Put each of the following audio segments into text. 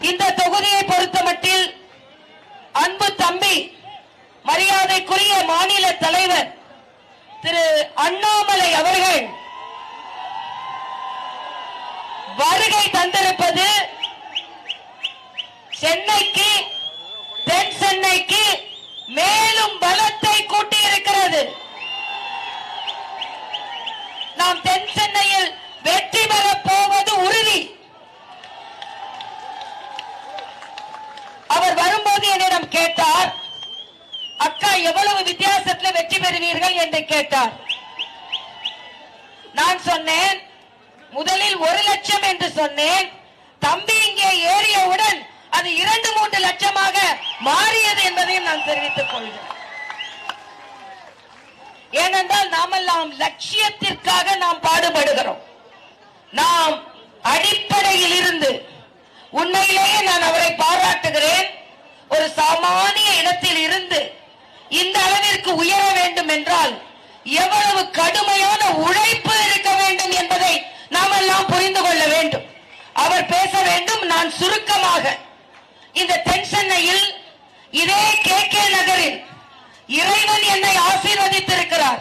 இந்த தொகுதியை பொறுத்தமட்டில் அன்பு தம்பி மரியாதைக்குரிய மாநில தலைவர் திரு அண்ணாமலை அவர்கள் வருகை தந்திருப்பது சென்னைக்கு தென் சென்னைக்கு மேலும் பலத்தை கூட்டியிருக்கிறது. நாம் தென் சென்னையில் வெற்றி பெறப் போவது உறுதி. அவர் வரும்போது என்னிடம் கேட்டார் அக்கா எவ்வளவு வித்தியாசத்தில் வெற்றி பெறுவீர்கள்? என்று கேட்டார். நான் சொன்னேன் முதலில் ஒரு லட்சம் என்று சொன்னேன். தம்பி இங்கே ஏறியவுடன் அது இரண்டு மூன்று லட்சமாக மாறியது என்பதையும் நான் தெரிவித்துக் கொள்கிறேன். ஏனென்றால் நாமெல்லாம் லட்சியத்திற்காக நாம் பாடுபடுகிறோம். நாம் அடிப்படையில் இருந்து உண்மையிலேயே நான் அவரை பாராட்டுகிறேன். ஒரு சாமானிய இடத்தில் இருந்து இந்த அளவிற்கு உயர வேண்டும் என்றால் எவ்வளவு கடுமையான உழைப்பு இருக்க வேண்டும் என்பதை நாம் எல்லாம் புரிந்து கொள்ள வேண்டும். அவர் பேச வேண்டும் நான் சுருக்கமாக. இந்த தென் சென்னையில் இதே கே கே நகரில் இறைவன் என்னை ஆசீர்வதித்திருக்கிறார்.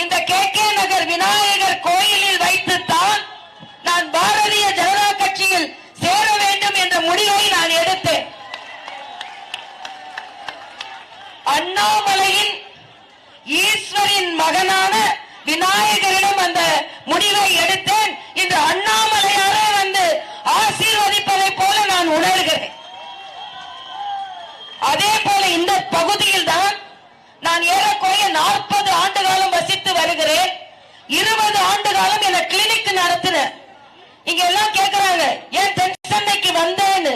இந்த கே கே நகர் விநாயகர் கோயிலில் வைத்துத்தான் நான் பாரதி ஜனதா கட்சியில் சேர வேண்டும் என்ற முடிவை நான் எடுத்தேன் அண்ணாமலையின் ஈஸ்வரின் மகனான விநாயகரிடம் அந்த முடிவை எடுத்தேன். இன்று அண்ணாமலையாரே வந்து ஆசீர்வதிப்பதை போல நான் உணர்கிறேன். அதே போல இந்த பகுதியில் தான் நான் ஏறக்குறைய நாற்பது ஆண்டு காலம் வசித்து வருகிறேன். இருபது ஆண்டு காலம் என கிளினிக் நடத்தினேன் இங்க எல்லாம் கேட்கிறாங்க ஏன் தென் சென்னைக்கு வந்தேன்னு?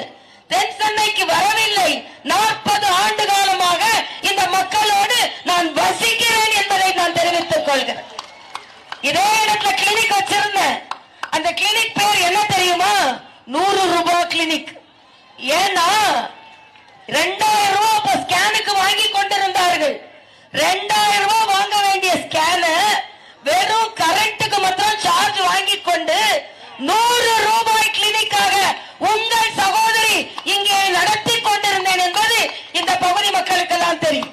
தென் சென்னைக்கு வரவில்லை. நாற்பது ஆண்டு காலமாக இந்த மக்களோடு நான் வசிக்கிறேன் என்பதை நான் தெரிவித்துக் கொள்கிறேன். இதே இடத்துல கிளினிக் வச்சிருந்தேன். அந்த கிளினிக் பேர் என்ன தெரியுமா? நூறு ரூபாய் கிளினிக் ஏன்னா ரெண்டாயிரம் ரூபாய் இப்ப ஸ்கேனுக்கு வாங்கி கொண்டிருந்தார்கள். ரெண்டாயிரம் ரூபாய் வாங்க வேண்டிய ஸ்கேனு வெறும் கரண்ட்டுக்கு மட்டும் சார்ஜ் வாங்கி கொண்டு நூறு ரூபாய் கிளினிக்காக உங்கள் சகோதரி இங்கே நடத்தி கொண்டிருந்தேன் என்பது இந்த பகுதி மக்களுக்கெல்லாம் தெரியும்.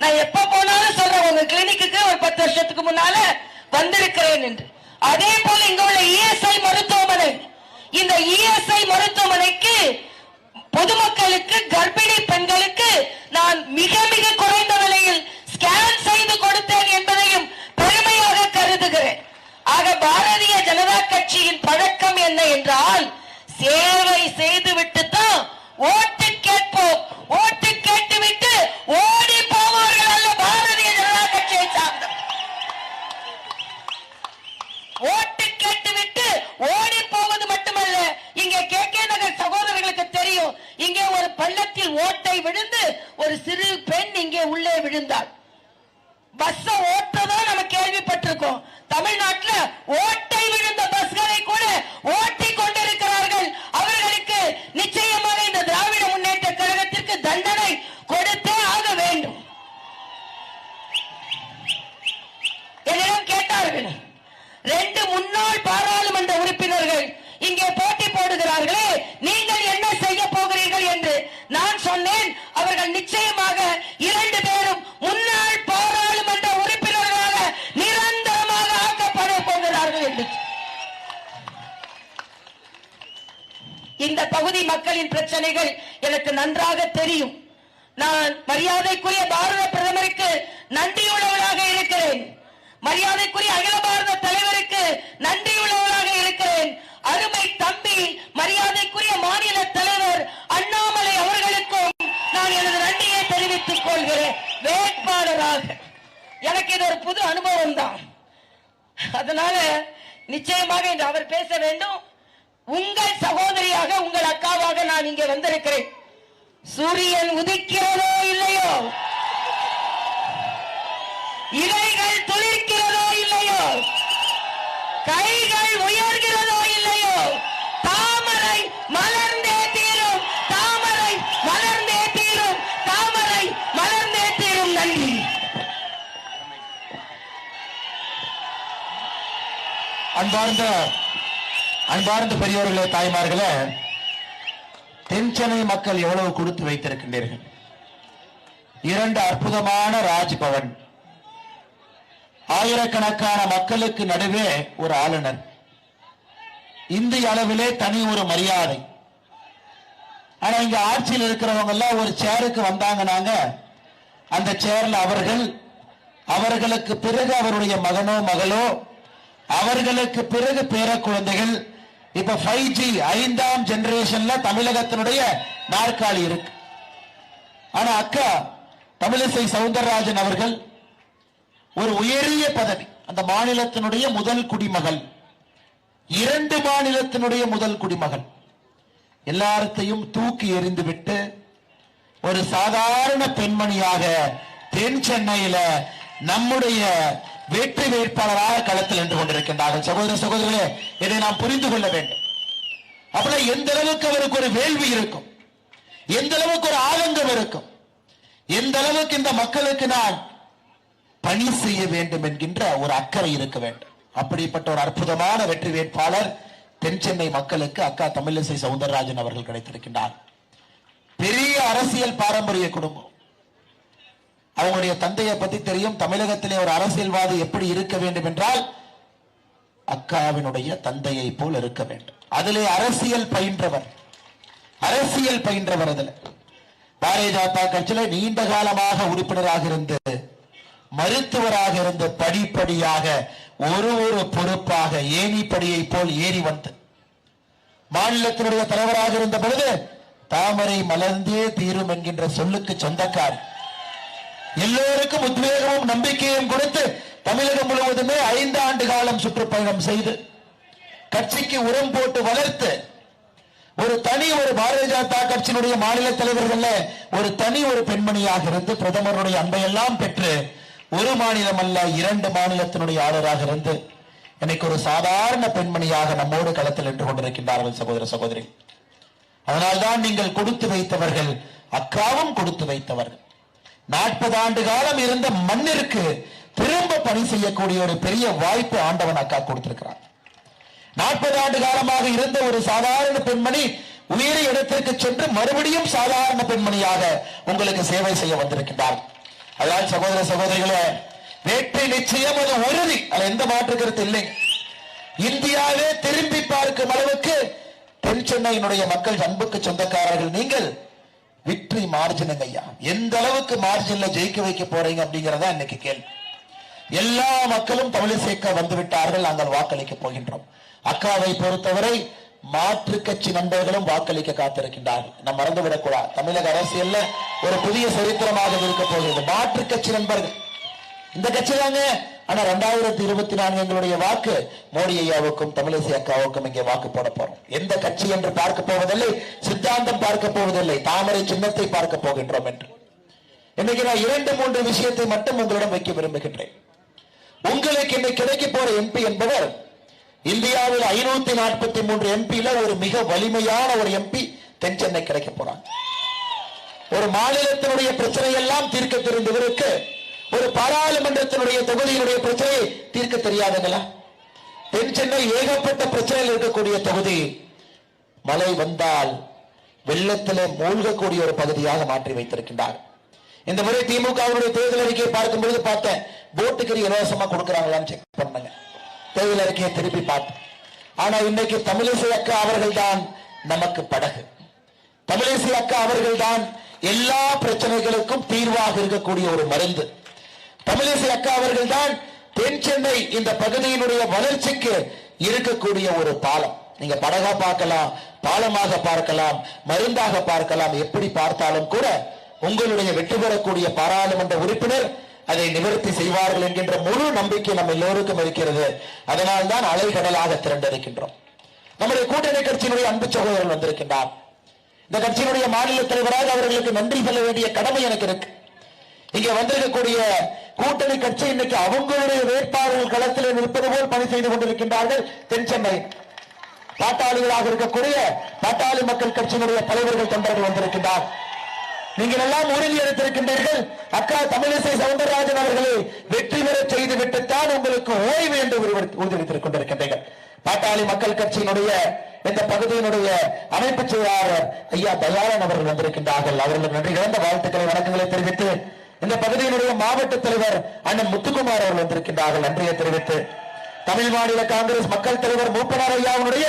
நான் எப்ப போனாலும் சொல்றேன் உங்க கிளினிக்கு ஒரு பத்து வருஷத்துக்கு முன்னால வந்திருக்கிறேன் என்று. அதே போல இங்க உள்ள இஎஸ்ஐ மருத்துவமனை. இந்த இஎஸ்ஐ மருத்துவமனைக்கு பொதுமக்களுக்கு கர்ப்பிணி பெண்களுக்கு நான் மிக மிக குறைந்த விலையில் ஸ்கேன் செய்து கொடுத்தேன் என்பதையும் பெருமையாக கருதுகிறேன். ஆக பாரத ஜனதா கட்சியின் பழக்கம் என்ன என்றால் சேவை செய்துவிட்டு தான் ஓட்டு கேட்போம். ஓட்டு கேட்டுவிட்டு ஓடி போவார்கள் அல்ல பாரதிய ஜனதா கட்சியை சார்ந்த. ஓட்டு கேட்டுவிட்டு ஓடி போவது மட்டுமல்ல இங்கே கே. கே. நகர் சகோதரர்களுக்கு தெரியும் இங்கே ஒரு பள்ளத்தில் ஓட்டை விழுந்து ஒரு சிறு பெண் இங்கே உள்ளே விழுந்தாள். பஸ் ஓட்டதோ நம்ம கேள்விப்பட்டிருக்கோம். தமிழ்நாட்டில் ஓட்டை விழுந்த பஸ்களை கூட ஓட்டி கொண்டிருக்கிறார்கள். அவர்கள் நிச்சயமாக இந்த திராவிட முன்னேற்ற கழகத்திற்கு தண்டனை கொடுத்தே ஆக வேண்டும் என்னிடம் கேட்டார்கள் ரெண்டு முன்னாள் பாராளுமன்ற உறுப்பினர்கள் இங்கே போட்டி போடுகிறார்களே நீங்கள் என்ன செய்ய போகிறீர்கள் என்று நான் சொன்னேன் அவர்கள் நிச்சயமாக இரண்டு பேரும் முன்னாள் பாராளுமன்ற உறுப்பினர்களாக நிரந்தரமாக ஆக்கப்பட போகிறார்கள் என்று இந்த பகுதி மக்களின் பிரச்சனைகள் எனக்கு நன்றாக தெரியும் நான் மரியாதைக்குரிய பாரத பிரதமருக்கு நன்றியுள்ளவராக இருக்கிறேன் மரியாதைக்குரிய அகில பாரத தலைவருக்கு நன்றியுள்ளவராக இருக்கிறேன் அருமை தம்பி மரியாதைக்குரிய மாநில தலைவர் அண்ணாமலை அவர்களுக்கும் நான் எனது நன்றியை தெரிவித்துக் கொள்கிறேன். வேட்பாளராக. எனக்கு இது ஒரு புது அனுபவம் தான் அதனால நிச்சயமாக இன்று அவர் பேச வேண்டும். உங்கள் சகோதரியாக உங்கள் அக்காவாக நான் இங்கே வந்திருக்கிறேன். சூரியன் உதிக்கிறதோ இல்லையோ? இலைகள் துளிர்க்கிறதோ இல்லையோ? கைகள் உயர்கிறதோ இல்லையோ? தாமரை மலர்ந்தே தீரும். தாமரை மலர்ந்தே தீரும். தாமரை மலர்ந்தே தீரும் நன்றி. அன்பார்ந்த அன்பார்ந்த பெரியோர்களே தாய்மார்களே தென்சென்னை மக்கள் எவ்வளவு கொடுத்து வைத்திருக்கின்றீர்கள்? இரண்டு அற்புதமான ராஜ்பவன். ஆயிரக்கணக்கான மக்களுக்கு நடுவே ஒரு ஆளுநர். இந்திய அளவிலே தனி ஒரு மரியாதை. ஆனா இங்க ஆட்சியில் இருக்கிறவங்க எல்லாம் ஒரு சேருக்கு வந்தாங்கனாங்க. அந்த சேர்ல அவர்கள் அவர்களுக்கு பிறகு அவருடைய மகனோ மகளோ அவர்களுக்கு பிறகு பேர குழந்தைகள் இப்ப ஃபைவ் ஜி ஐந்தாம் ஜெனரேஷன்ல தமிழகத்தினுடைய நாற்காலி இருக்கு. ஆனா அக்கா தமிழிசை சவுந்தரராஜன் அவர்கள் ஒரு உயரிய பதவி அந்த மாநிலத்தினுடைய முதல் குடிமகள். இரண்டு மாநிலத்தினுடைய முதல் குடிமகள் எல்லாரத்தையும் தூக்கி எறிந்துவிட்டு ஒரு சாதாரண பெண்மணியாக தென் சென்னையில நம்முடைய வெற்றி வேட்பாளராக களத்தில் நின்று கொண்டிருக்கின்றார்கள். சகோதர சகோதரர்களே இதை நாம் புரிந்து கொள்ள வேண்டும். அப்படி எந்த அளவுக்கு அவருக்கு ஒரு வேள்வி இருக்கும்? எந்த அளவுக்கு ஒரு ஆதங்கம் இருக்கும்? எந்த அளவுக்கு இந்த மக்களுக்கு நான் பணி செய்ய வேண்டும் என்கின்ற ஒரு அக்கறை இருக்க வேண்டும். அப்படிப்பட்ட ஒரு அற்புதமான வெற்றி வேட்பாளர் தென் சென்னை மக்களுக்கு அக்கா தமிழிசை சவுந்தரராஜன் அவர்கள் கிடைத்திருக்கின்றார். பெரிய அரசியல் பாரம்பரிய குடும்பம். அவங்களுடைய தந்தையை பத்தி தெரியும் தமிழகத்திலே ஒரு அரசியல்வாதி எப்படி இருக்க வேண்டும் என்றால் அக்காவினுடைய தந்தையை போல் இருக்க வேண்டும். அதிலே அரசியல் பயின்றவர். அரசியல் பயின்றவர் அதுல. பாரதிய ஜனதா கட்சியில நீண்ட காலமாக உறுப்பினராக இருந்து மருத்துவராக இருந்து படிப்படியாக ஒரு ஒரு பொறுப்பாக ஏணிப்படியை போல் ஏறி வந்தது மாநிலத்தினுடைய தலைவராக இருந்த பொழுது தாமரை மலர்ந்தே தீரும் என்கின்ற சொல்லுக்கு சொந்தக்கார். எல்லோருக்கும் உத்வேகமும் நம்பிக்கையும் கொடுத்து தமிழகம் முழுவதுமே ஐந்து ஆண்டு காலம் சுற்றுப்பயணம் செய்து கட்சிக்கு உரம் போட்டு வளர்த்து ஒரு தனி ஒரு பாரதிய ஜனதா கட்சியினுடைய மாநில தலைவர்கள் ஒரு தனி ஒரு பெண்மணியாக இருந்து பிரதமருடைய அன்பையெல்லாம் பெற்று ஒரு மாநிலம் அல்ல இரண்டு மாநிலத்தினுடைய ஆளுநராக இருந்து இன்னைக்கு ஒரு சாதாரண பெண்மணியாக நம்மோடு களத்தில் நின்று கொண்டிருக்கின்றார்கள் சகோதர சகோதரி. அதனால்தான் நீங்கள் கொடுத்து வைத்தவர்கள் அக்காவும் கொடுத்து வைத்தவர்கள். நாற்பது ஆண்டு காலம் இருந்த மண்ணிற்கு திரும்ப பணி செய்யக்கூடிய ஒரு பெரிய வாய்ப்பு ஆண்டவன் அக்கா கொடுத்திருக்கிறார். நாற்பது ஆண்டு காலமாக இருந்த ஒரு சாதாரண பெண்மணி உயரிய இடத்திற்கு சென்று மறுபடியும் சாதாரண பெண்மணியாக உங்களுக்கு சேவை செய்ய வந்திருக்கின்றார். அதான் சகோதர சகோதரிகளே வெற்றி நிச்சயம் அது உறுதி. அது எந்த மாற்று கருத்து இல்லை. இந்தியாவே திரும்பி பார்க்கும் அளவுக்கு தென் சென்னையினுடைய மக்கள் அன்புக்கு சொந்தக்காரர்கள் நீங்கள் விக்டரி மார்ஜினுங்க ஐயா. எந்த அளவுக்கு மார்ஜின்ல ஜெயிக்க வைக்க போறீங்க அப்படிங்கறதா இன்னைக்கு கேள்வி. எல்லா மக்களும் தமிழிசைக்க வந்து விட்டார்கள் நாங்கள் வாக்களிக்க போகின்றோம். அக்காவை பொறுத்தவரை மாற்று கட்சி நண்பர்களும் வாக்களிக்க காத்திருக்கின்றார்கள். நாம் மறந்துவிடக்கூடாது. தமிழக அரசியல்ல ஒரு புதிய சரித்திரமாக இருக்க போகிறது. மாற்று கட்சி நண்பர்கள். இந்த கட்சி தாங்க. ஆனா ரெண்டாயிரத்தி இருபத்தி நான்கு எங்களுடைய வாக்கு. மோடி ஐயாவுக்கும் தமிழிசை அக்காவுக்கும் இங்கே வாக்கு போட போறோம். எந்த கட்சி என்று பார்க்க போவதில்லை சித்தாந்தம் பார்க்க போவதில்லை தாமரை சின்னத்தை பார்க்க போகின்றோம் என்று. இன்னைக்கு நான் இரண்டு மூன்று விஷயத்தை மட்டும் உங்களிடம் வைக்க விரும்புகின்றேன். உங்களுக்கு இன்னைக்கு கிடைக்க போற எம்பி என்பவர் இந்தியாவில் ஐநூத்தி நாற்பத்தி மூன்று எம்பியில ஒரு மிக வலிமையான ஒரு எம்பி தென் சென்னை கிடைக்க போறாங்க. ஒரு மாநிலத்தினுடைய பிரச்சனை எல்லாம் தீர்க்க தெரிந்தவருக்கு ஒரு பாராளுமன்றத்தினுடைய தொகுதியினுடைய பிரச்சனையை தீர்க்க தெரியாதுங்களா தென் சென்னை ஏகப்பட்ட பிரச்சனைகள் இருக்கக்கூடிய தொகுதி மழை வந்தால் வெள்ளத்திலே மூழ்கக்கூடிய ஒரு பகுதியாக மாற்றி வைத்திருக்கின்றார். இந்த முறை திமுகவுடைய தேர்தல் அறிக்கையை பார்க்கும் பொழுது பார்த்தேன் போட்டுக்கறி இலவசமா கொடுக்கறாங்களான்னு செக் பண்ணுங்க. தேர்தல் திருப்பி பார்த்தேன் ஆனா இன்னைக்கு தமிழிசை அக்கா அவர்கள் தான் நமக்கு படகு. தமிழிசை அக்கா அவர்கள் தான் எல்லா பிரச்சனைகளுக்கும் தீர்வாக இருக்கக்கூடிய ஒரு மருந்து. தமிழிசை அக்கா அவர்கள் தான் தென் சென்னை இந்த பகுதியினுடைய வளர்ச்சிக்கு இருக்கக்கூடிய ஒரு பாலம். நீங்க படகா பார்க்கலாம் பாலமாக பார்க்கலாம் மருந்தாக பார்க்கலாம் எப்படி பார்த்தாலும் கூட உங்களுடைய வெற்றி பெறக்கூடிய பாராளுமன்ற உறுப்பினர் அதை நிவர்த்தி செய்வார்கள் என்கின்ற முழு நம்பிக்கை நம்ம எல்லோருக்கும் இருக்கிறது. அதனால் தான் அலைகடலாக திரண்டிருக்கின்றோம். நம்முடைய கூட்டணி கட்சியினுடைய அன்பு சகோதரர் வந்திருக்கின்றார். இந்த கட்சியினுடைய மாநில தலைவராக அவர்களுக்கு நன்றி சொல்ல வேண்டிய கடமை எனக்கு இருக்கு. இங்க வந்திருக்கக்கூடிய கூட்டணி கட்சி இன்னைக்கு அவங்களுடைய வேட்பாளர்கள் களத்தில் நிற்பது போல் பணி செய்து கொண்டிருக்கின்றார்கள் தென் சென்னை. பாட்டாளிகளாக இருக்கக்கூடிய பாட்டாளி மக்கள் கட்சியினுடைய தலைவர்கள் தொண்டர்கள் வந்திருக்கின்றார். நீங்கள் எல்லாம் உறுதி எடுத்திருக்கின்றீர்கள் அக்கா தமிழிசை சவுந்தரராஜன் அவர்களை வெற்றி பெற செய்து விட்டுத்தான் உங்களுக்கு ஓய்வு என்று உறுதி- உறுதியளித்துக் கொண்டிருக்கின்றீர்கள். பாட்டாளி மக்கள் கட்சியினுடைய இந்த பகுதியினுடைய அமைப்பு செயலாளர் ஐயா தயாளன் அவர்கள் வந்திருக்கின்றார்கள். அவர்களுக்கு நன்றி கலந்த வாழ்த்துக்களை வணக்கங்களை தெரிவித்து இந்த பகுதியினுடைய மாவட்ட தலைவர் அண்ணன் முத்துக்குமார் அவர்கள் வந்திருக்கின்றார்கள். நன்றியை தெரிவித்து தமிழ் மாநில காங்கிரஸ் மக்கள் தலைவர் மூப்பனார் ஐயாவுடைய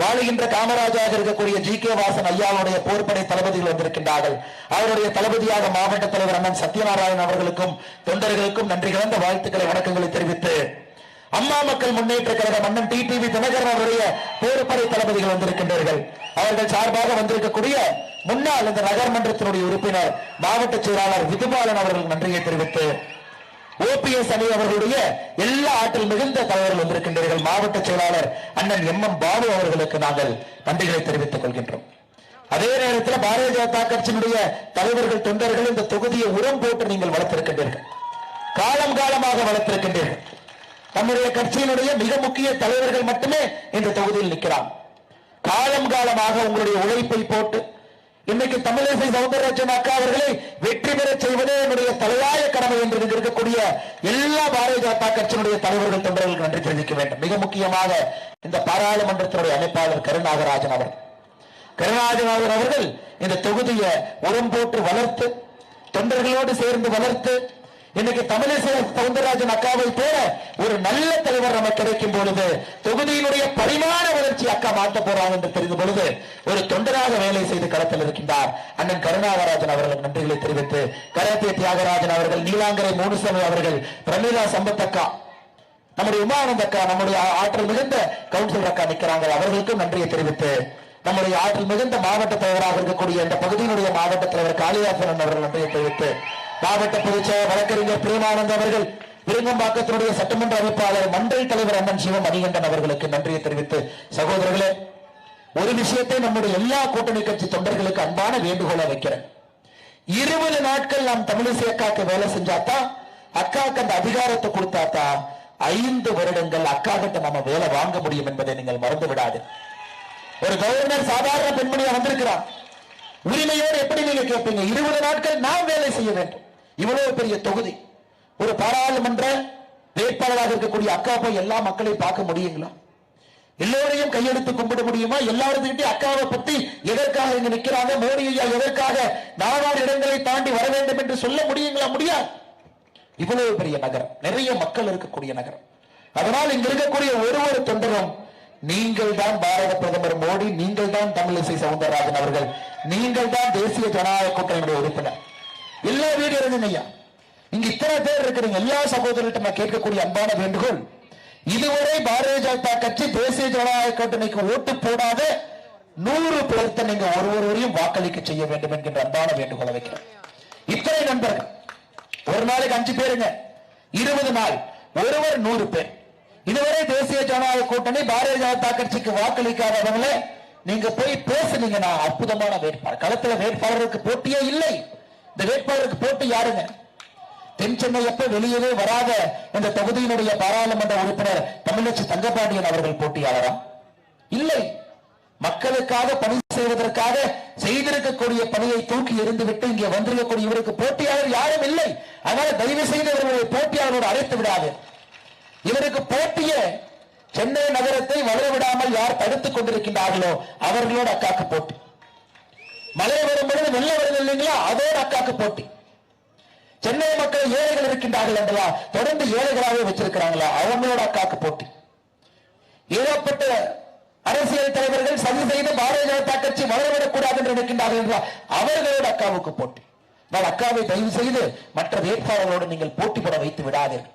வாழுகின்ற காமராஜாக இருக்கக்கூடிய ஜி கே வாசன் ஐயாவுடைய போர்ப்படை தளபதிகள் வந்திருக்கின்றார்கள். அவருடைய தளபதியாக மாவட்ட தலைவர் அண்ணன் சத்யநாராயணன் அவர்களுக்கும் தொண்டர்களுக்கும் நன்றி கலந்த வாழ்த்துக்களை வணக்கங்களை தெரிவித்து அம்மா மக்கள் முன்னேற்ற கழகம் அண்ணன் டிடிவி தினகரன் அவருடைய போர்ப்படை தளபதிகள் வந்திருக்கின்றார்கள். அவர்கள் சார்பாக வந்திருக்கக்கூடிய முன்னாள் இந்த நகர்மன்றத்தினுடைய உறுப்பினர் மாவட்ட செயலாளர் விதுபாலன் அவர்கள் நன்றியை தெரிவித்து ஓபிஎஸ் அணி அவர்களுடைய எல்லா ஆற்றல் மிகுந்த தலைவர்கள் வந்திருக்கின்றீர்கள். மாவட்ட செயலாளர் அண்ணன் எம் எம் பாபு அவர்களுக்கு நாங்கள் நன்றிகளை தெரிவித்துக் கொள்கின்றோம். அதே நேரத்தில் பாரதிய ஜனதா கட்சியினுடைய தலைவர்கள் தொண்டர்கள் இந்த தொகுதியை உரம் போட்டு நீங்கள் வளர்த்திருக்கின்றீர்கள். காலம் காலமாக வளர்த்திருக்கின்றீர்கள். நம்முடைய கட்சியினுடைய மிக முக்கிய தலைவர்கள் மட்டுமே இந்த தொகுதியில் நிற்கிறார் காலம் காலமாக உங்களுடைய உழைப்பை போட்டு இன்னைக்கு தமிழிசை சவுந்தரராஜன் அக்கா அவர்களை வெற்றி பெற செய்வதே என்னுடைய தலையாய கடமை என்று இருக்கக்கூடிய எல்லா பாரதிய ஜனதா கட்சியினுடைய தலைவர்கள் தொண்டர்களுக்கு நன்றி தெரிவிக்க வேண்டும். மிக முக்கியமாக இந்த பாராளுமன்றத்தினுடைய அமைப்பாளர் கருநாகராஜன் அவர்கள். கருநாகராஜன் அவர்கள் இந்த தொகுதியை உரம் போட்டு வளர்த்து தொண்டர்களோடு சேர்ந்து வளர்த்து இன்னைக்கு தமிழிசை சவுந்தரராஜன் அக்காவை போல ஒரு நல்ல தலைவர் நமக்கு கிடைக்கும் பொழுது தொகுதியினுடைய பரிமாண வளர்ச்சி அக்கா மாற்ற போறாங்க என்று தெரிந்த பொழுது ஒரு தொண்டராக வேலை செய்து களத்தில் இருக்கின்றார் அண்ணன் கருணாவராஜன் அவர்களுக்கு நன்றிகளை தெரிவித்து கரத்திய தியாகராஜன் அவர்கள் நீலாங்கரை மூணுசாமி அவர்கள் பிரமீளா சம்பத்தக்கா நம்முடைய உமானந்த அக்கா நம்முடைய ஆற்றல் மிகுந்த கவுன்சிலர் அக்கா நிற்கிறாங்க அவர்களுக்கும் நன்றியை தெரிவித்து நம்முடைய ஆற்றல் மிகுந்த மாவட்ட தலைவராக இருக்கக்கூடிய இந்த பகுதியினுடைய மாவட்ட தலைவர் காளிதாசன் அவர்கள் நன்றியை தெரிவித்து மாவட்ட பொதுச்செயலர் வழக்கறிஞர் பிரேமானந்த் அவர்கள் விருங்கம்பாக்கத்தினுடைய சட்டமன்ற அமைப்பாளர் மண்டல் தலைவர் அண்ணன் சிவம் மணிகண்டன் அவர்களுக்கு நன்றியை தெரிவித்து சகோதரர்களே ஒரு விஷயத்தை நம்முடைய எல்லா கூட்டணி கட்சி தொண்டர்களுக்கு அன்பான வேண்டுகோளை வைக்கிறேன். இருபது நாட்கள் நாம் தமிழிசை அக்காக்கு வேலை செஞ்சாதான் அக்காக்கு அந்த அதிகாரத்தை கொடுத்தாத்தா ஐந்து வருடங்கள் அக்கா கிட்ட நம்ம வேலை வாங்க முடியும் என்பதை நீங்கள் மறந்து விடாது. ஒரு கவர்னர் சாதாரண பெண்மணியா வந்திருக்கிறார் உரிமையோடு எப்படி நீங்க கேட்பீங்க? இருபது நாட்கள் நாம் வேலை செய்ய வேண்டும். இவ்வளவு பெரிய தொகுதி. ஒரு பாராளுமன்ற வேட்பாளராக இருக்கக்கூடிய அக்கா போய் எல்லா மக்களையும் பார்க்க முடியுங்களா? எல்லோரையும் கையெடுத்து கும்பிட முடியுமா? எல்லாருக்கிட்டே அக்காவை பத்தி எதற்காக இங்க நிக்கிறாங்க? மோடி ஐயா எதற்காக நாலாறு இடங்களை தாண்டி வர வேண்டும் என்று சொல்ல முடியுங்களா? முடியாது. இவ்வளவு பெரிய நகரம். நிறைய மக்கள் இருக்கக்கூடிய நகரம். அதனால் இங்க இருக்கக்கூடிய ஒரு ஒரு தொண்டரும் நீங்கள் தான் பாரத பிரதமர் மோடி நீங்கள் தான் தமிழிசை சவுந்தரராஜன் அவர்கள் நீங்கள் தான் தேசிய ஜனநாயக கூட்டணியுடைய உறுப்பினர். எல்லா வீடு இருந்தீங்க ஐயா. இங்க இத்தனை பேர் இருக்கிறீங்க. எல்லா சகோதரர்கிட்ட நான் கேட்கக்கூடிய அன்பான வேண்டுகோள். இதுவரை பாரதிய ஜனதா கட்சி தேசிய ஜனநாயக கூட்டணிக்கு ஓட்டு போடாத நூறு பேர்த்த நீங்க ஒருவரையும் வாக்களிக்க செய்ய வேண்டும் என்கின்ற அன்பான வேண்டுகோளை வைக்கிறேன். இத்தனை நண்பர்கள் ஒரு நாளைக்கு அஞ்சு பேருங்க. இருபது நாள் ஒருவர் நூறு பேர். இதுவரை தேசிய ஜனநாயக கூட்டணி பாரதிய ஜனதா கட்சிக்கு வாக்களிக்காதவங்கள நீங்க போய் பேசுனீங்கன்னா அற்புதமான வேட்பாளர். களத்துல வேட்பாளருக்கு போட்டியே இல்லை. இந்த வேட்பாளருக்கு போட்டி யாருங்க? தென் சென்னை வெளியவே வராத இந்த தொகுதியினுடைய பாராளுமன்ற உறுப்பினர் தமிழச்சி தங்கபாண்டியன் அவர்கள் போட்டியாளரா? இல்லை. மக்களுக்காக பணி செய்வதற்காக செய்திருக்கக்கூடிய பணியை தூக்கி எறிந்துவிட்டு இங்கே வந்திருக்கக்கூடிய இவருக்கு போட்டியாளர் யாரும் இல்லை. அதனால தயவு செய்து இவர்களுடைய போட்டியாளரோடு அழைத்து விடாது. இவருக்கு போட்டிய சென்னை நகரத்தை வளர விடாமல் யார் தடுத்துக் கொண்டிருக்கின்றார்களோ அவர்களோடு அக்காக்கு போட்டி. மழை வரும் பொழுது வெள்ளம் வருது இல்லைங்களா? அதே அக்காக்கு போட்டி. சென்னை மக்கள் ஏழைகள் இருக்கின்றார்கள் என்றா தொடர்ந்து ஏழைகளாகவே வச்சிருக்கிறாங்களா? அவங்களோட அக்காக்கு போட்டி. ஏகப்பட்ட அரசியல் தலைவர்கள் சதி செய்து பாரதிய ஜனதா கட்சி வளரவிடக்கூடாது என்று நினைக்கின்றார்கள் என்றால் அவர்களோட அக்காவுக்கு போட்டி. நான் அக்காவை தயவு செய்து மற்ற வேட்பாளர்களோடு நீங்கள் போட்டி போட வைத்து விடாதீர்கள்.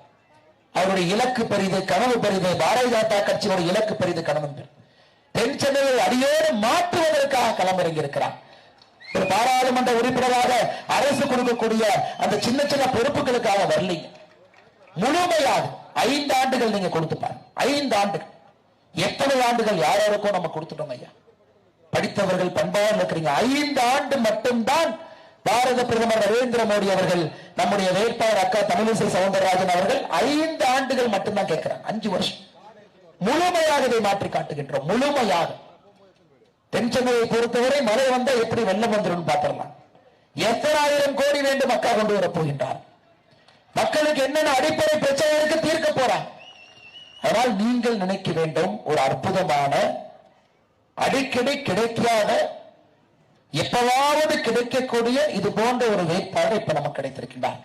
அவருடைய இலக்கு பெரிது கனவு பெரிது பாரதிய ஜனதா கட்சியோட இலக்கு பெரிது கனவு பெரிது. தென் சென்னையை அடியோடு மாற்றுவதற்காக களமிறங்கி இருக்கிறார் ஒரு பாராளுமன்ற உறுப்பினராக அரசு கொடுக்கக்கூடிய அந்த சின்ன சின்ன பொறுப்புகளுக்காக வரலீங்க. முழுமையாக ஐந்து ஆண்டுகள் நீங்க கொடுத்து பாருங்க. ஐந்து ஆண்டுகள். எத்தனை ஆண்டுகள் யார் நம்ம கொடுத்துட்டோம் ஐயா? படித்தவர்கள் பண்பாக இருக்கிறீங்க. ஐந்து ஆண்டு மட்டும்தான் பாரத பிரதமர் நரேந்திர மோடி அவர்கள் நம்முடைய வேட்பாளர் அக்கா தமிழிசை சவுந்தரராஜன் அவர்கள் ஐந்து ஆண்டுகள் மட்டும்தான் கேட்கிறாங்க. அஞ்சு வருஷம். முழுமையாக இதை மாற்றி காட்டுகின்றோம். முழுமையாக. தென்சென்னையை பொறுத்தவரை மழை வந்தா எப்படி வெள்ளம் வந்துடும் பார்த்திடலாம். எத்தனாயிரம் கோடி வேண்டும் மக்கா கொண்டு வர போகின்றார். மக்களுக்கு என்னென்ன அடிப்படை பிரச்சனைகளுக்கு தீர்க்க போறான் ஆனால் நீங்கள் நினைக்க வேண்டும் ஒரு அற்புதமான அடிக்கடி கிடைக்காத எப்பவாவது கிடைக்கக்கூடிய இது போன்ற ஒரு வேட்பாளர் இப்ப நமக்கு கிடைத்திருக்கின்றார்.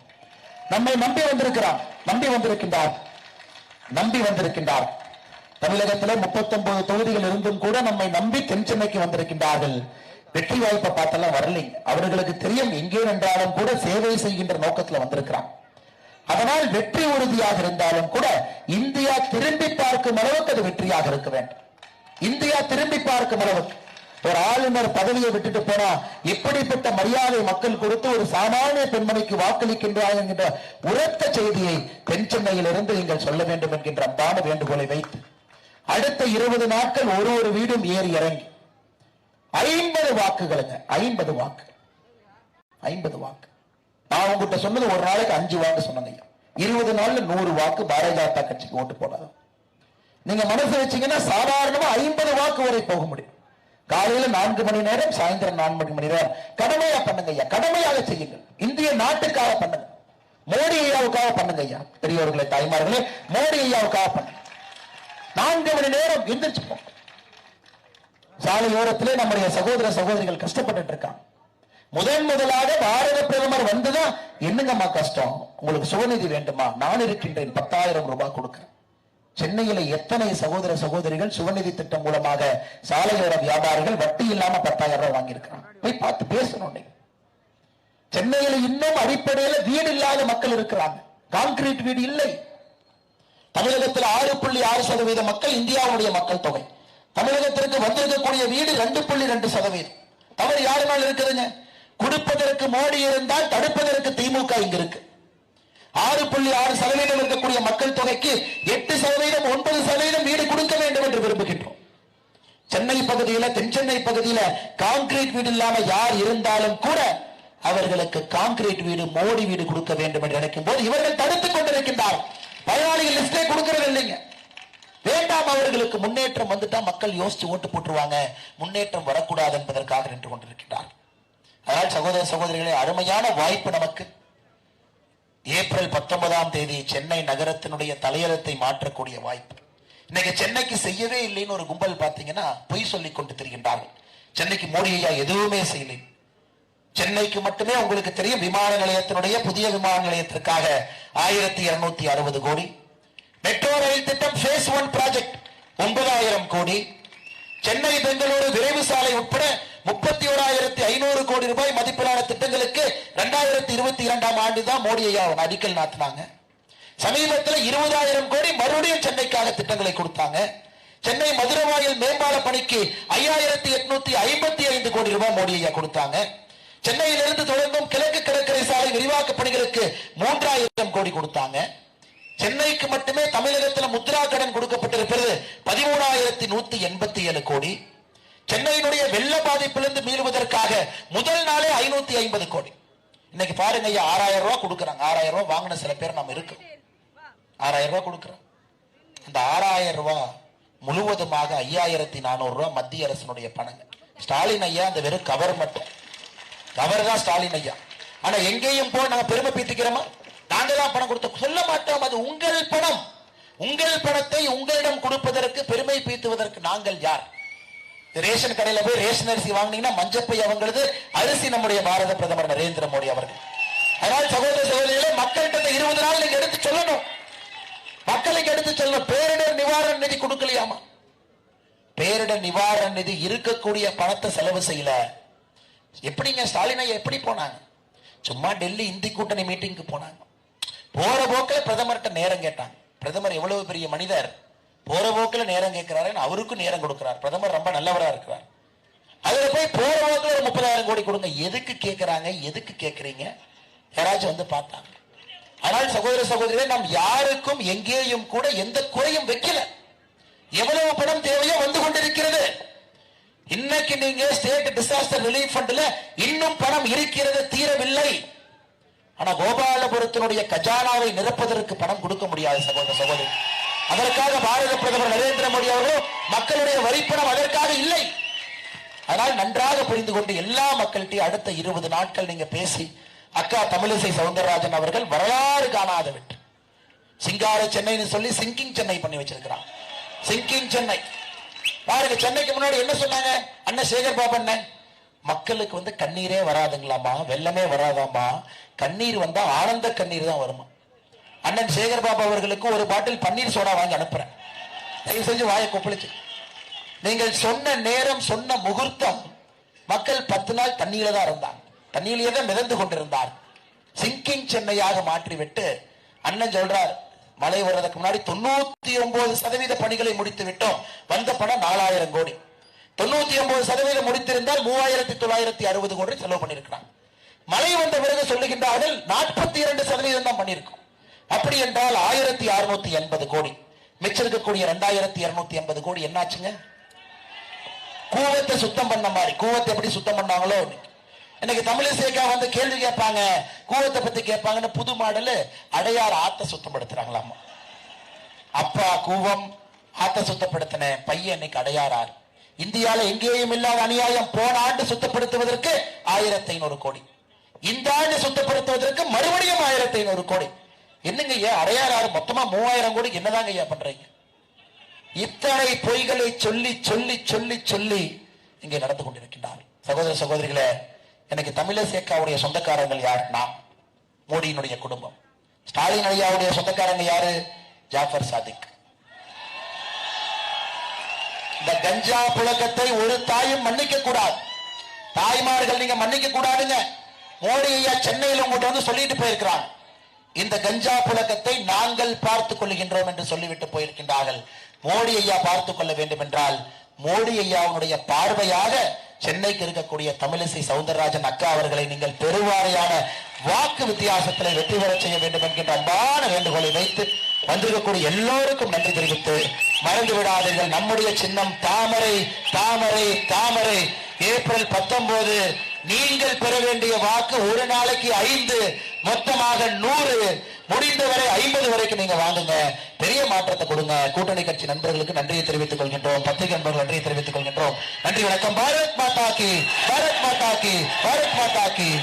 நம்மை நம்பி வந்திருக்கிறார் நம்பி வந்திருக்கின்றார் நம்பி வந்திருக்கின்றார். தமிழகத்திலே 39 தொகுதிகள் இருந்தும் கூட நம்மை நம்பி தென் சென்னைக்கு வந்திருக்கின்றார்கள். வெற்றி வாய்ப்பை பார்த்தெல்லாம் வரலைங்க அவர்களுக்கு தெரியும் எங்கே நின்றாலும் கூட சேவை செய்கின்ற நோக்கத்துல வந்திருக்கிறான். அதனால் வெற்றி உறுதியாக இருந்தாலும் கூட இந்தியா திரும்பி பார்க்கும் அளவுக்கு அது வெற்றியாக இருக்க வேண்டும். இந்தியா திரும்பி பார்க்கும் அளவுக்கு. ஒரு ஆளுநர் பதவியை விட்டுட்டு போனா எப்படிப்பட்ட மரியாதை மக்கள் கொடுத்து ஒரு சாமானிய பெண்மணிக்கு வாக்களிக்கின்றார் என்கின்ற உரத்த செய்தியை தென் சென்னையிலிருந்து நீங்கள் சொல்ல வேண்டும் என்கின்ற அன்பான வேண்டுகோளை வைத்து அடுத்த இருபது நாட்கள் ஒரு ஒரு வீடும் ஏறி இறங்கி. ஐம்பது வாக்குகளுங்க ஐம்பது வாக்கு. ஐம்பது வாக்கு. நான் உங்ககிட்ட சொன்னது ஒரு நாளைக்கு அஞ்சு வாக்கு சொன்னேங்க ஐயா. இருபது நாள்ல நூறு வாக்கு பாரதிய ஜனதா கட்சிக்கு ஓட்டு போடாது. நீங்க மனசு வச்சீங்கன்னா சாதாரணமா ஐம்பது வாக்கு வரை போக முடியும். காலையில நான்கு மணி நேரம் சாயந்தரம் நான்கு மணி நேரம். கடமையா பண்ணுங்க ஐயா. கடமையாக செய்யுங்கள். இந்திய நாட்டுக்காக பண்ணுங்க. மோடி ஐயாவுக்காக பண்ணுங்க ஐயா. பெரியவர்களே தாய்மார்களே மோடி ஐயாவுக்காக பண்ணுங்க. நான்கு மணி நேரம் எந்திரிச்சு சாலையோரத்திலே நம்முடைய சகோதர சகோதரிகள் கஷ்டப்பட்டுட்டு இருக்காங்க முதன் முதலாக பாரத பிரதமர் வந்துதான் என்னங்கம்மா கஷ்டம்? உங்களுக்கு சுகநிதி வேண்டுமா? நான் இருக்கின்றேன் பத்தாயிரம் ரூபாய் கொடுக்கிறேன். சென்னையில எத்தனை சகோதர சகோதரிகள் சுகநிதி திட்டம் மூலமாக சாலையோர வியாபாரிகள் வட்டி இல்லாம பத்தாயிரம் ரூபாய் வாங்கியிருக்கிறான் போய் பார்த்து பேசணும் சென்னையில இன்னும் அடிப்படையில வீடு இல்லாத மக்கள் இருக்கிறாங்க. கான்கிரீட் வீடு இல்லை. தமிழகத்தில் ஆறு புள்ளி ஆறு சதவீத மக்கள் இந்தியாவுடைய மக்கள் தொகை. தமிழகத்திற்கு வந்திருக்கக்கூடிய வீடு ரெண்டு புள்ளி ரெண்டு சதவீதம். தவறு யாரு மேல இருக்குதுங்க? கொடுப்பதற்கு மோடி இருந்தால் தடுப்பதற்கு திமுக இங்க இருக்கு. ஆறு புள்ளி ஆறு சதவீதம் இருக்கக்கூடிய மக்கள் தொகைக்கு எட்டு சதவீதம் ஒன்பது சதவீதம் வீடு கொடுக்க வேண்டும் என்று விரும்புகின்றோம். சென்னை பகுதியில தென் சென்னை பகுதியில கான்கிரீட் வீடு இல்லாம யார் இருந்தாலும் கூட அவர்களுக்கு கான்கிரீட் வீடு மோடி வீடு கொடுக்க வேண்டும் என்று நினைக்கும் போது இவர்கள் தடுத்துக் கொண்டிருக்கின்றார் பயனாளிகள் லிஸ்டே கொடுக்கறது இல்லைங்க. வேண்டாம் அவர்களுக்கு முன்னேற்றம் வந்துட்டா மக்கள் யோசிச்சு ஓட்டு போட்டுருவாங்க. முன்னேற்றம் வரக்கூடாது என்பதற்காக நின்று கொண்டிருக்கிறார் அதனால் சகோதர சகோதரிகளே அருமையான வாய்ப்பு நமக்கு. ஏப்ரல் பத்தொன்பதாம் தேதி சென்னை நகரத்தினுடைய தலையரத்தை மாற்றக்கூடிய வாய்ப்பு. இன்னைக்கு சென்னைக்கு செய்யவே இல்லைன்னு ஒரு கும்பல் பார்த்தீங்கன்னா பொய் சொல்லிக் கொண்டு திரிகின்றார்கள். சென்னைக்கு மோடி ஐயா எதுவுமே செய்யலை. சென்னைக்கு மட்டுமே உங்களுக்கு தெரியும் விமான நிலையத்தினுடைய புதிய விமான நிலையத்திற்காக ஆயிரத்தி இருநூத்தி அறுபது கோடி. மெட்ரோ ரயில் திட்டம் ஃபேஸ் ஒன் ப்ராஜெக்ட் ஒன்பதாயிரம் கோடி. சென்னை பெங்களூரு விரைவு சாலை உட்பட முப்பத்தி ஓராயிரத்தி ஐநூறு கோடி ரூபாய் மதிப்பிலான திட்டங்களுக்கு ரெண்டாயிரத்தி இருபத்தி இரண்டாம் ஆண்டு தான் மோடி ஐயா அடிக்கல் நாட்டினாங்க. சமீபத்தில் இருபதாயிரம் கோடி மறுபடியும் சென்னைக்காக திட்டங்களை கொடுத்தாங்க. சென்னை மதுரவாயில் மேம்பால பணிக்கு ஐயாயிரத்தி எட்நூத்தி ஐம்பத்தி ஐந்து கோடி ரூபாய் மோடி ஐயா கொடுத்தாங்க. சென்னையிலிருந்து தொடங்கும் கிழக்கு கடற்கரை சாலை விரிவாக்க பணிகளுக்கு மூன்றாயிரம் கோடி கொடுத்தாங்க. சென்னைக்கு மட்டுமே தமிழகத்தில் முத்ரா கடன் கொடுக்கப்பட்டிருக்கிறது பதிமூணாயிரத்தி நூத்தி எண்பத்தி ஏழு கோடி. சென்னையினுடைய வெள்ள பாதிப்பிலிருந்து மீளுவதற்காக முதல் நாளே ஐநூத்தி ஐம்பது கோடி. இன்னைக்கு பாருங்க ஐயா ஆறாயிரம் ரூபாய் கொடுக்குறாங்க. ஆறாயிரம் ரூபாய் வாங்கின சில பேர் நம்ம இருக்கோம். ஆறாயிரம் ரூபாய் கொடுக்குறோம். அந்த ஆறாயிரம் ரூபாய் முழுவதுமாக ஐயாயிரத்தி நானூறு ரூபாய் மத்திய அரசினுடைய பணங்க. ஸ்டாலின் ஐயா அந்த வெறும் கவர் மட்டும். அவர் தான் ஸ்டாலின் ஐயா. ஆனா எங்கேயும் போய் நாங்க பெருமை பீத்திக்கிறோமா? நாங்க தான் பணம் கொடுத்த சொல்ல மாட்டோம். அது உங்கள் பணம். உங்கள் பணத்தை உங்களிடம் கொடுப்பதற்கு பெருமை பீத்துவதற்கு நாங்கள் யார்? ரேஷன் கடையில போய் ரேஷன் அரிசி வாங்குனீங்கன்னா மஞ்சப்பை அவங்களது அரிசி நம்முடைய பாரத பிரதமர் நரேந்திர மோடி அவர்கள். அதனால் சகோதர சகோதரிகளே மக்கள்கிட்ட இருபது நாள் நீங்க எடுத்து சொல்லணும். மக்களுக்கு எடுத்து சொல்லணும். பேரிடர் நிவாரண நிதி கொடுக்கலையாமா? பேரிடர் நிவாரண நிதி இருக்கக்கூடிய பணத்தை செலவு செய்யல. எப்படிங்க ஸ்டாலின் ஐயா எப்படி போனாங்க? சும்மா டெல்லி இந்தி கூட்டணி மீட்டிங்க்கு போனாங்க. போற போக்கில் பிரதமர்கிட்ட நேரம் கேட்டாங்க. பிரதமர் எவ்வளவு பெரிய மனிதர்? போற போக்கில் நேரம் கேட்கிறாருன்னு அவருக்கும் நேரம் கொடுக்கிறார். பிரதமர் ரொம்ப நல்லவராக இருக்கிறார். அதில் போய் போற போக்கில் ஒரு முப்பதாயிரம் கோடி கொடுங்க. எதுக்கு கேட்குறாங்க? எதுக்கு கேட்குறீங்க? யாராச்சும் வந்து பார்த்தாங்க. ஆனால் சகோதர சகோதரிகளே நாம் யாருக்கும் எங்கேயும் கூட எந்த குறையும் வைக்கல. எவ்வளவு பணம் தேவையோ வந்து கொண்டிருக்கிறது. இன்னைக்கு நீங்க ஸ்டேட் டிசாஸ்டர் ரிலீஃப் ஃபண்ட்ல இன்னும் பணம் இருக்கிறது தீரவில்லை. ஆனா கோபாலபுரத்தினுடைய கஜானாவை நிரப்பதற்கு பணம் கொடுக்க முடியாது சகோதர சகோதரி. அதற்காக பாரத பிரதமர் நரேந்திர மோடி அவர்களும் மக்களுடைய வரிப்பணம் அதற்காக இல்லை. அதனால் நன்றாக புரிந்து கொண்டு எல்லா மக்கள்கிட்டையும் அடுத்த இருபது நாட்கள் நீங்க பேசி அக்கா தமிழிசை சவுந்தரராஜன் அவர்கள் வரலாறு காணாத வெற்றி சிங்கார சென்னைன்னு சொல்லி சிங்கிங் சென்னை பண்ணி வச்சிருக்கிறான். சிங்கிங் சென்னை. பாருங்க சென்னைக்கு முன்னாடி என்ன சொன்னாங்க? அண்ணன் சேகர் பாபண்ண மக்களுக்கு வந்து கண்ணீரே வராதுங்களாமா வெள்ளமே வராதாமா கண்ணீர் வந்தா ஆனந்த கண்ணீர் தான் வருமா அண்ணன் சேகர் பாபு அவர்களுக்கு ஒரு பாட்டில் பன்னீர் சோடா வாங்கி அனுப்புறேன். தயவு செஞ்சு வாயை கொப்பளிச்சு. நீங்கள் சொன்ன நேரம் சொன்ன முகூர்த்தம் மக்கள் பத்து நாள் தண்ணியில தான் இருந்தாங்க. தண்ணியிலேயே தான் மிதந்து கொண்டிருந்தார். சிங்கிங் சென்னையாக மாற்றிவிட்டு அண்ணன் சொல்றார் மழை வர்றதுக்கு முன்னாடி தொண்ணூத்தி ஒன்பது சதவீத பணிகளை முடித்து விட்டோம். வந்த பணம் நாலாயிரம் கோடி. தொண்ணூத்தி ஒன்பது சதவீதம் முடித்திருந்தால் மூவாயிரத்தி தொள்ளாயிரத்தி அறுபது கோடி செலவு பண்ணியிருக்கிறாங்க. மழை வந்த பிறகு சொல்லுகின்றார்கள் நாற்பத்தி இரண்டு சதவீதம் தான் பண்ணியிருக்கோம். அப்படி என்றால் ஆயிரத்தி அறுநூத்தி எண்பது கோடி. மிச்சிருக்கக்கூடிய ரெண்டாயிரத்தி இருநூத்தி எண்பது கோடி என்னாச்சுங்க? கூவத்தை சுத்தம் பண்ண மாதிரி. கூவத்தை எப்படி சுத்தம் பண்ணாங்களோ? இன்னைக்கு தமிழிசைக்கா வந்து கேள்வி கேட்பாங்க கூவத்தை பத்தி கேட்பாங்கன்னு புது மாடல் அடையார் ஆத்த சுத்தப்படுத்துறாங்களாமா. அப்பா கூவம் ஆத்த சுத்தப்படுத்தின பையன் இன்னைக்கு அடையாறார். இந்தியால எங்கேயும் இல்லாத அநியாயம் போன ஆண்டு சுத்தப்படுத்துவதற்கு ஆயிரத்தி ஐநூறு கோடி. இந்த ஆண்டு சுத்தப்படுத்துவதற்கு மறுபடியும் ஆயிரத்தி ஐநூறு கோடி. என்னங்க ஐயா அடையாறாரு மொத்தமா மூவாயிரம் கோடி என்னதாங்க ஐயா பண்றீங்க? இத்தனை பொய்களை சொல்லி சொல்லி சொல்லி சொல்லி இங்கே நடந்து கொண்டிருக்கின்றார் சகோதர சகோதரிகளே எனக்கு தமிழசேக்காவுடைய சொந்தக்காரங்கள் யார்? நாம் மோடியினுடைய குடும்பம். ஸ்டாலின் ஐயாவுடைய சொந்தக்காரங்க யாரு? ஜாஃபர் சாதிக். இந்த கஞ்சா புழக்கத்தை ஒரு தாயும் மன்னிக்க கூடாது. தாய்மார்கள் நீங்க மன்னிக்க கூடாதுங்க. மோடி ஐயா சென்னையில் உங்கள்கிட்ட வந்து சொல்லிட்டு போயிருக்கிறாங்க இந்த கஞ்சா புழக்கத்தை நாங்கள் பார்த்துக் கொள்கின்றோம் என்று சொல்லிவிட்டு போயிருக்கின்றார்கள். மோடி ஐயா பார்த்துக் கொள்ள வேண்டும் என்றால் மோடி ஐயாவுடைய பார்வையாக சென்னைக்கு இருக்கக்கூடிய தமிழிசை சவுந்தரராஜன் அக்கா அவர்களை நீங்கள் பெருவாரியான வாக்கு வித்தியாசத்தில் வெற்றி பெற செய்ய வேண்டும் என்கின்ற அன்பான வேண்டுகோளை வைத்து வந்திருக்கக்கூடிய எல்லோருக்கும் நன்றி தெரிவித்து மறந்து விடாதீர்கள். நம்முடைய சின்னம் தாமரை தாமரை தாமரை. ஏப்ரல் பத்தொன்பது நீங்கள் பெற வேண்டிய வாக்கு ஒரு நாளைக்கு ஐந்து மொத்தமாக நூறு. முடிந்தவரை ஐம்பது வரைக்கும் நீங்க வாங்குங்க. பெரிய மாற்றத்தை கொடுங்க. கூட்டணி கட்சி நண்பர்களுக்கு நன்றியை தெரிவித்துக் கொள்கின்றோம். பத்திரிகை நண்பர்கள் நன்றியை தெரிவித்துக் கொள்கின்றோம். நன்றி வணக்கம். பாரத் மாதா கி. பாரத் மாதா கி. பாரத் மாதா கி.